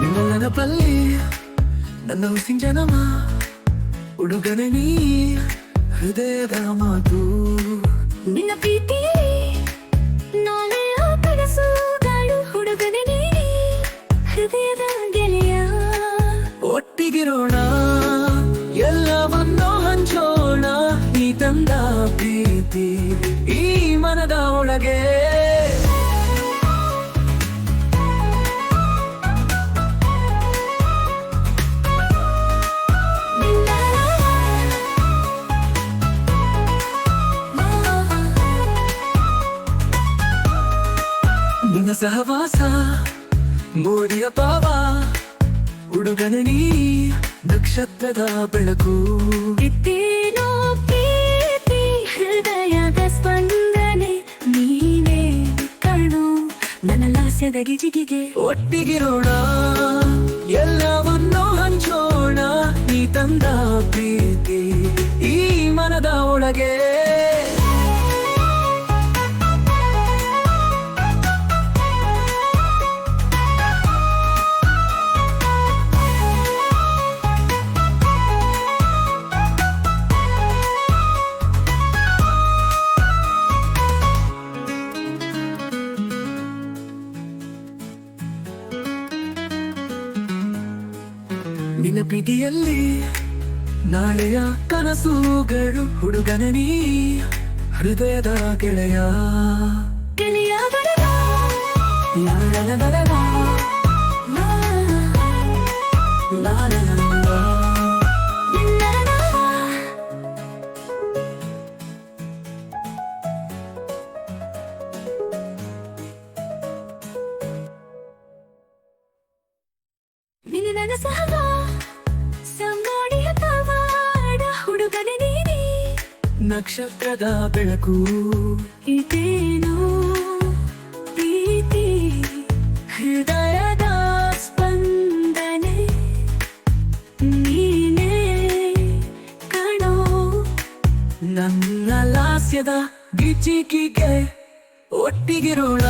ನಿನ್ನ ನೆನಪಲ್ಲಿ ನನ್ನ ಉಸಿನ್ ಜನಮ ಹುಡುಗನೆ ನೀ ಹೃದಯದ ಮಾತು. ನಿನ್ನ ಪ್ರೀತಿ ನಾಳೆಯ ಕನಸುಗಳು ಹುಡುಗನೆ ನೀ ಹೃದಯದ ಗೆಳೆಯ. ಒಟ್ಟಿಗಿರೋಣ ನಿನ್ನ ಸಹವಾಸ ಮೋಡಿಯ ಪಾವ ಹುಡುಗನ ನೀ ನಕ್ಷತ್ರದ ಬೆಳಕು. ಇತ್ತೇನೋ ಪ್ರೀತಿ ಹೃದಯದ ಸ್ಪಂದನೆ ನೀನೇ ಕಣ್ಣು ನನ್ನ ಲಾಸ್ಯದ ಗಿಜಿಗಿಗೆ. ಒಟ್ಟಿಗಿರೋಣ ಎಲ್ಲವನ್ನೂ ಹಂಚೋಣ ನೀ ತಂದ ಪ್ರೀತಿ ಈ ಮನದ ಒಳಗೆ. ನಿನ್ನ ಪ್ರೀತಿಯಲ್ಲಿ ನಾಳೆಯ ಕನಸುಗಳು ಹುಡುಗನ ನೀ ಹೃದಯದ ಗೆಳೆಯ. ಗೆಳೆಯ. ನಿನ್ನ ನನ್ನ ನಕ್ಷತ್ರದ ಬೆಳಕು. ಇದೇನು ಪ್ರೀತಿ? ಹೃದಯದ ಸ್ಪಂದನೆ. ನೀನೇ ಕಣೋ. ನನ್ನ ಲಾಸ್ಯದ ಗಿಚಿಕಿಗೆ ಒಟ್ಟಿಗಿರೋಣ.